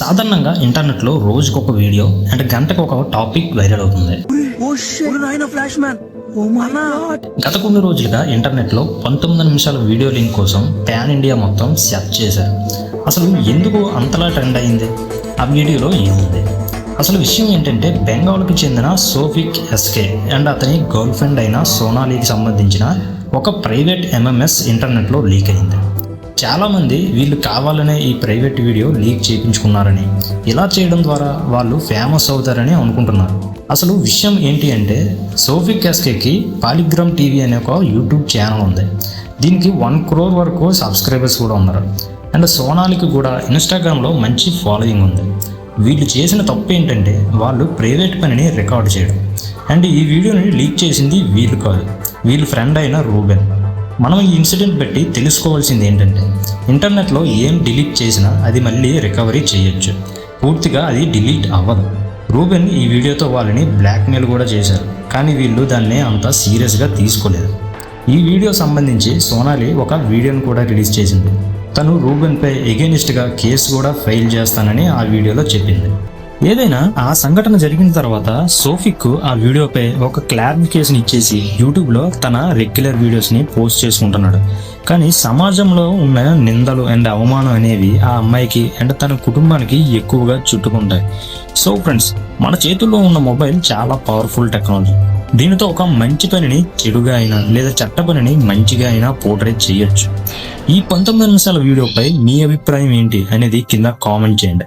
సాధారణంగా ఇంటర్నెట్లో రోజుకు ఒక వీడియో అండ్ గంటకు ఒక టాపిక్ వైరల్ అవుతుంది. గత కొన్ని రోజులుగా ఇంటర్నెట్లో పంతొమ్మిది నిమిషాల వీడియో లింక్ కోసం ప్యాన్ ఇండియా మొత్తం సెర్చ్ చేశారు. అసలు ఎందుకు అంతలా ట్రెండ్ అయింది? ఆ వీడియోలో ఏముంది? అసలు విషయం ఏంటంటే బెంగాల్కి చెందిన సోఫిక్ ఎస్కే అండ్ అతని గర్ల్ ఫ్రెండ్ అయిన సోనాలీకి సంబంధించిన ఒక ప్రైవేట్ ఎంఎంఎస్ ఇంటర్నెట్లో లీక్ అయింది. చాలామంది వీళ్ళు కావాలనే ఈ ప్రైవేట్ వీడియో లీక్ చేయించుకున్నారని. ఇలా చేయడం ద్వారా వాళ్ళు ఫేమస్ అవుతారని అనుకుంటున్నారు. అసలు విషయం ఏంటి అంటే సోఫిక్ ఎస్కేకి పాలిగ్రామ్ టీవీ అనే ఒక యూట్యూబ్ ఛానల్ ఉంది. దీనికి వన్ క్రోర్ వరకు సబ్స్క్రైబర్స్ కూడా ఉన్నారు. అండ్ సోనాలికి కూడా ఇన్స్టాగ్రామ్లో మంచి ఫాలోయింగ్ ఉంది. వీళ్ళు చేసిన తప్పు ఏంటంటే వాళ్ళు ప్రైవేట్ పనిని రికార్డ్ చేయడం. అండ్ ఈ వీడియోని లీక్ చేసింది వీళ్ళు కాదు. వీళ్ళ ఫ్రెండ్ అయిన రూబెన్. మనం ఈ ఇన్సిడెంట్ బట్టి తెలుసుకోవాల్సింది ఏంటంటే ఇంటర్నెట్లో ఏం డిలీట్ చేసినా అది మళ్ళీ రికవరీ చేయొచ్చు. పూర్తిగా అది డిలీట్ అవ్వదు. రూబెన్ ఈ వీడియోతో వాళ్ళని బ్లాక్మెయిల్ కూడా చేశారు. కానీ వీళ్ళు దాన్ని అంత సీరియస్గా తీసుకోలేదు. ఈ వీడియో సంబంధించి సోనాలి ఒక వీడియోను కూడా రిలీజ్ చేసింది. తను రూబెన్పై ఎగెనిస్ట్గా కేసు కూడా ఫైల్ చేస్తానని ఆ వీడియోలో చెప్పింది. ఏదైనా ఆ సంఘటన జరిగిన తర్వాత సోఫిక్ ఆ వీడియోపై ఒక క్లారిఫికేషన్ ఇచ్చేసి యూట్యూబ్లో తన రెగ్యులర్ వీడియోస్ని పోస్ట్ చేసుకుంటున్నాడు. కానీ సమాజంలో ఉన్న నిందలు అండ్ అవమానం అనేవి ఆ అమ్మాయికి అండ్ తన కుటుంబానికి ఎక్కువగా చుట్టుకుంటాయి. సో ఫ్రెండ్స్ మన చేతుల్లో ఉన్న మొబైల్ చాలా పవర్ఫుల్ టెక్నాలజీ. దీనితో ఒక మంచి పనిని చెడుగా అయినా లేదా చెట్ట పనిని మంచిగా అయినా పోర్ట్రేట్ చేయొచ్చు. ఈ పంతొమ్మిది నిమిషాల వీడియోపై మీ అభిప్రాయం ఏంటి అనేది కింద కామెంట్ చేయండి.